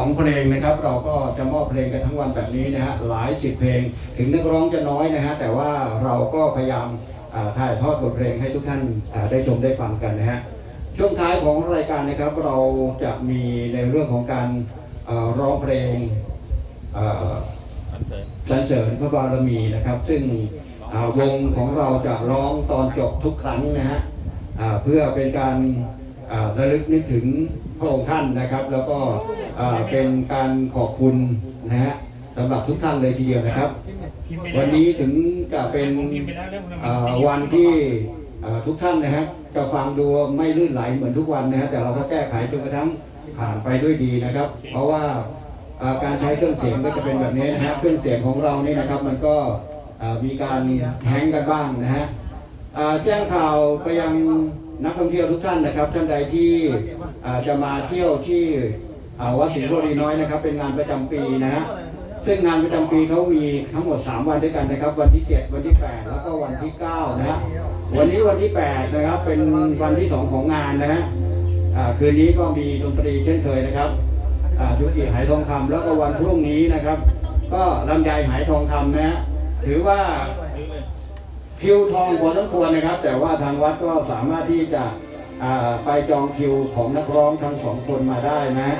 ของเพลงนะครับเราก็จะมอบเพลงกันทั้งวันแบบนี้นะฮะหลายสิบเพลงถึงนักร้องจะน้อยนะฮะแต่ว่าเราก็พยายามอ่าถ่ายทอดบทเพลงให้ทุกท่านได้ชมได้ฟังกันนะฮะช่วงท้ายของรายการนะครับเราจะมีในเรื่องของการร้องเพลงสรรเสริญพระบารมีนะครับ ซึ่งวงของเราจะร้องตอนจบทุกครั้งนะฮะเพื่อเป็นการ ระลึกนึกถึงพระองค์ท่านนะครับ แล้วก็เป็นการขอบคุณนะฮะสำหรับทุกท่านเลยทีเดียวนะครับ วันนี้ถึงจะเป็นวันที่ทุกท่านนะฮะจะฟังดูไม่ลื่นไหลเหมือนทุกวันนะฮะแต่เราก็แก้ไขจนกระทั่งผ่านไปด้วยดีนะครับ เพราะว่าการใช้เครื่องเสียงก็จะเป็นแบบนี้นะฮะเครื่องเสียงของเรานี่นะครับ มันก็มีการแฮงกันบ้างนะฮะแจ้งข่าวไปยัง นักท่องเที่ยวทุกท่านนะครับ ท่านใดที่จะมาเที่ยวที่วัดสิงห์บุรีน้อยนะครับ เป็นงานประจำปีนะฮะซึ่งงานประจำปีเขามีทั้งหมด 3 วันด้วยกันนะครับ วันที่ 7 วันที่ 8 แล้วก็วันที่ 9 นะฮะวันนี้วันที่ 8 นะครับ เป็นวันที่ 2 ของงานนะฮะคืนนี้ก็มีดนตรีเช่นเคยนะครับยุกิหายทองคำแล้วก็วันพรุ่งนี้นะครับ ก็ลำไยหายทองคำนะฮะถือว่า คิวทองพอสมควรนะครับ แต่ว่าทางวัดก็สามารถที่จะไปจองคิวของนักร้องทั้งสองคนมาได้นะ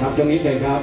ครับตรงนี้เชิญครับ